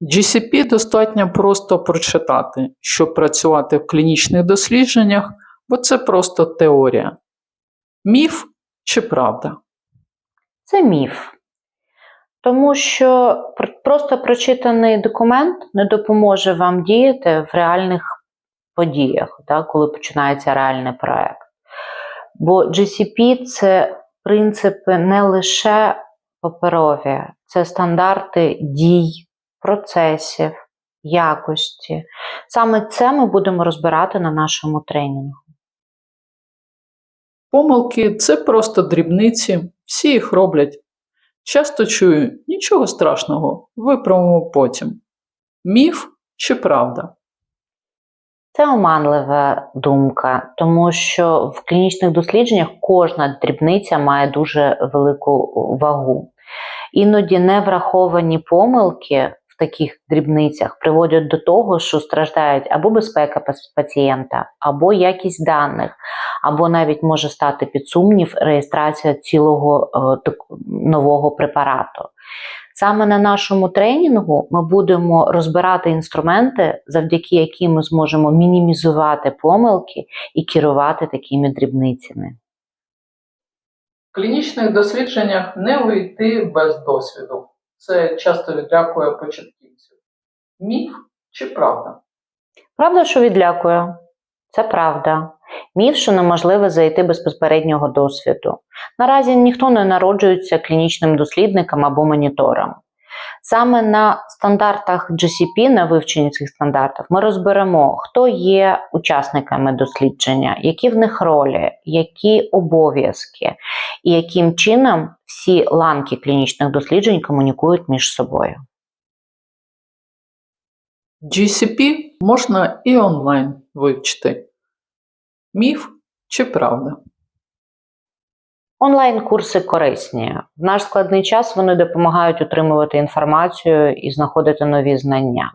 GCP достатньо просто прочитати, щоб працювати в клінічних дослідженнях, бо це просто теорія. Міф чи правда? Це міф. Тому що просто прочитаний документ не допоможе вам діяти в реальних подіях, так, коли починається реальний проект. Бо GCP це принципи не лише паперові, це стандарти дій, процесів, якості. Саме це ми будемо розбирати на нашому тренінгу. Помилки це просто дрібниці, всі їх роблять. Часто чую, нічого страшного, виправимо потім. Міф чи правда? Це оманлива думка, тому що в клінічних дослідженнях кожна дрібниця має дуже велику вагу. Іноді невраховані помилки в таких дрібницях приводять до того, що страждають або безпека пацієнта, або якість даних, або навіть може стати під сумнів реєстрація цілого е, нового препарату. Саме на нашому тренінгу ми будемо розбирати інструменти, завдяки яким ми зможемо мінімізувати помилки і керувати такими дрібницями. В клінічних дослідженнях не вийти без досвіду. Це часто відлякує початківців. Міф чи правда? Правда, що відлякує? Це правда. Міф, що неможливо зайти без попереднього досвіду. Наразі ніхто не народжується клінічним дослідником або монітором. Саме на стандартах GCP, на вивченні цих стандартів, ми розберемо, хто є учасниками дослідження, які в них ролі, які обов'язки, і яким чином всі ланки клінічних досліджень комунікують між собою. GCP можна і онлайн вивчити. Міф чи правда? Онлайн-курси корисні. В наш складний час вони допомагають отримувати інформацію і знаходити нові знання.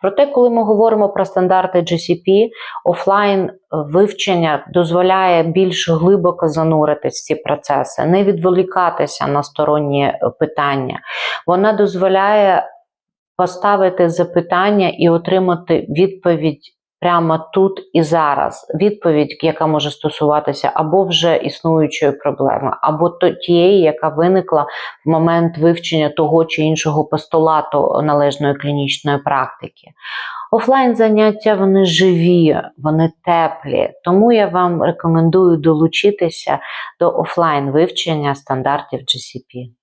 Проте, коли ми говоримо про стандарти GCP, офлайн вивчення дозволяє більш глибоко зануритись в ці процеси, не відволікатися на сторонні питання. Вона дозволяє поставити запитання і отримати відповідь прямо тут і зараз. Відповідь, яка може стосуватися або вже існуючої проблеми, або тієї, яка виникла в момент вивчення того чи іншого постулату належної клінічної практики. Офлайн заняття вони живі, вони теплі, тому я вам рекомендую долучитися до офлайн вивчення стандартів GCP.